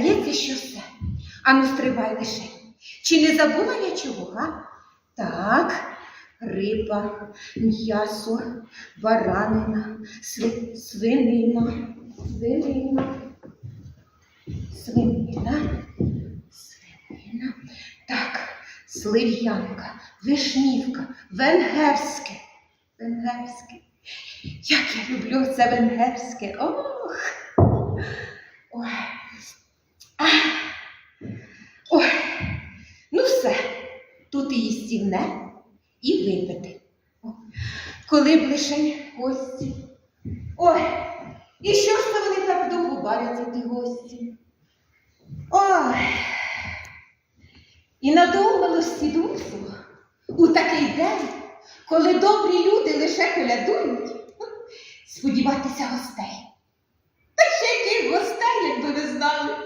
Здається, що все. Ану, стривай лише. Чи не забула я чого, га? Так, риба, м'ясо, баранина, сви- свинина, свинина, свинина, свинина. Так, слив'янка, вишнівка, венгерське. Венгерське. Як я люблю це венгерське. Ох. Ой. Ах. Ой. Ну все. Тут і випити. Коли б лише гості. Ой, і що ж це вони так довго баряться, ті гості? Ой. І надумалості думцю у такий день, коли добрі люди лише колядують, сподіватися гостей. Та ще яких гостей, якби ви знали.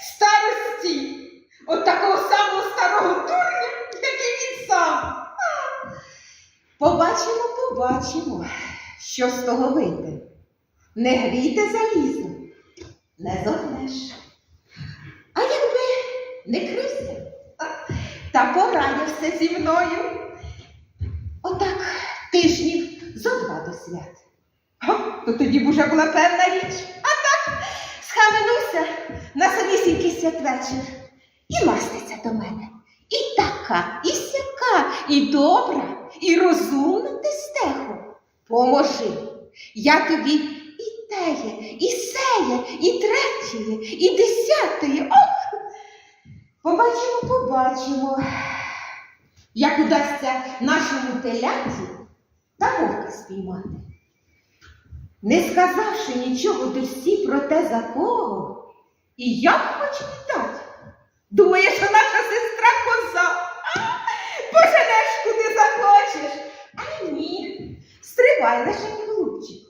Старості, от такого самого старого дурня, як і він сам. А. Побачимо, побачимо, що з того вийде. Не грійте залізо, не зогнеш. А якби не крився, та порадився зі мною. Отак тижнів зо два до свят. Га, То тоді б уже була певна річ. А так схаменуся на самісінький святвечір і ластиться до мене. І така, і сяка, і добра, і розумна ти стехо. Поможи. Я тобі і теє, і сеє, і третє, і десяте. Ох! Побачимо, побачимо, як удасться нашому теляті та вовка спіймати. Не сказавши нічого до всі про те, за кого, і як хоч віддать. Думає, що наша сестра коза. А, Поженеш куди захочеш. А ні, стривай лише мій голубчик.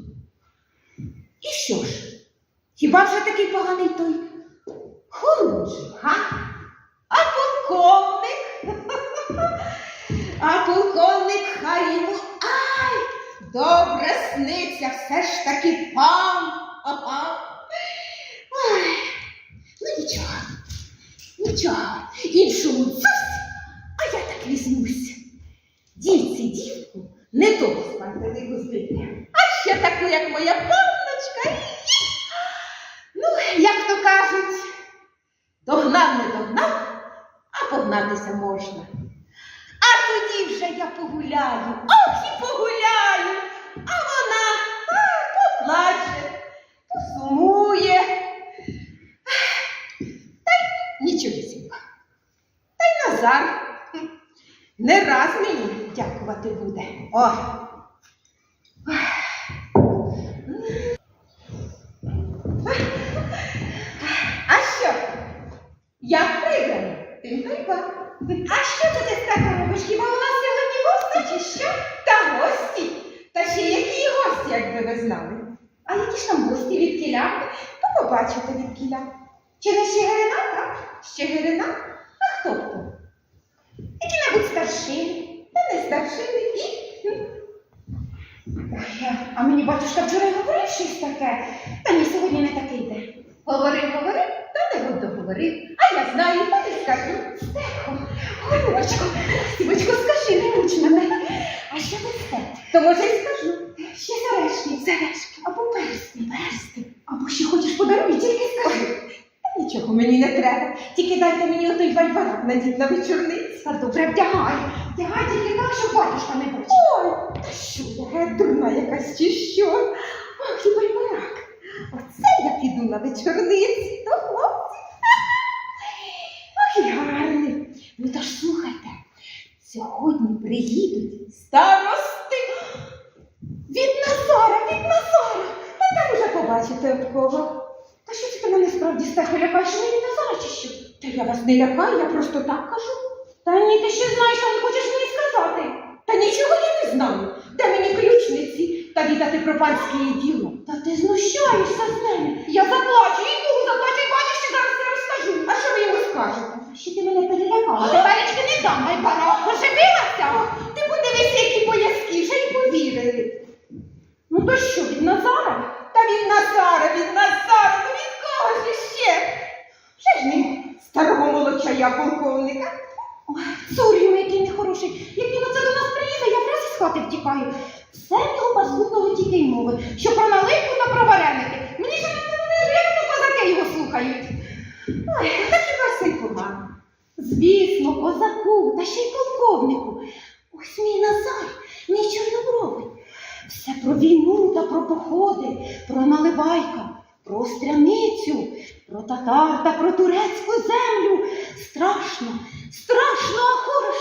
І що ж? Хіба вже такий поганий той холунчик, га? А полковник? А полковник хай йому ай! Добре сниться все ж таки пан. Ага. Ой, ну нічого, нічого, іншому цусь, а я так візьмусь. Дівці дівку не того з пантелику збити, а ще таку, як моя панночка. Ну, як то кажуть, догнав не догнав, а погнатися можна. Тоді вже я погуляю, ох і погуляю, а вона а, поплаче, посумує. Та й нічогісінько. Та й Назар не раз мені дякувати буде. О. А що? Як прибрано, тим прибрано. А що ти десь так робиш? Хіба у нас сьогодні гості чи що? Та гості. Та ще які гості, якби ви знали. А які ж там гості від кіля? То побачите від кіля. Чи не Щегирина, так? Щегирина? А хто хто? Які-небудь старшини. Та не старшини і. Ой, а- мені батюшка вчора говорив щось таке. Та ні, сьогодні не такий день. Говорив, говорив, та не договорив. Знаю, та не скажу. Стехо, голубочко, Стівочко, скажи, не муч мене. А що ти це? То може й скажу. Ще сережки, сережки, або персти, персти. Або ще хочеш подарунок, тільки скажи. Та нічого мені не треба. Тільки дайте мені отой вальварок надіть на вечорниці. Та добре, вдягай. Вдягай тільки так, щоб батюшка не бачив. Ой, та що я дурна якась чи що? Ох, і вальварак. Оце я піду на вечорниці сьогодні приїдуть старости від Назара, від Назара. Та там уже побачите в кого. Та що це мене справді стехо лякаєш? Що від Назара чи що? Та я вас не лякаю, я просто так кажу. Та ні, ти ще знаєш, а не хочеш мені сказати. Та нічого я не знаю. Де мені ключниці та віддати про панське діло. Та ти знущаєшся з мене. Я заплачу, і кого заплачу, і бачиш, що зараз я розкажу. А що ви йому скажете? Що ти мене перелякала? біда, майбара, поживилася. Ти подивися, які боязки, вже й повірили. Ну то що, від Назара? Та від Назара, від Назара, ну від кого ж іще? Вже ж не старого молочая полковника. Ой, мій, який нехороший. Як він оце до нас приїде, я враз з хати втікаю. Все в нього паскудного тільки й мови, що про наливку та про вареник. звісно, козаку, та ще й полковнику. Ось мій Назар, не робить. Все про війну та про походи, про наливайка, про стряницю, про татар та про турецьку землю. Страшно, страшно, а хорошо.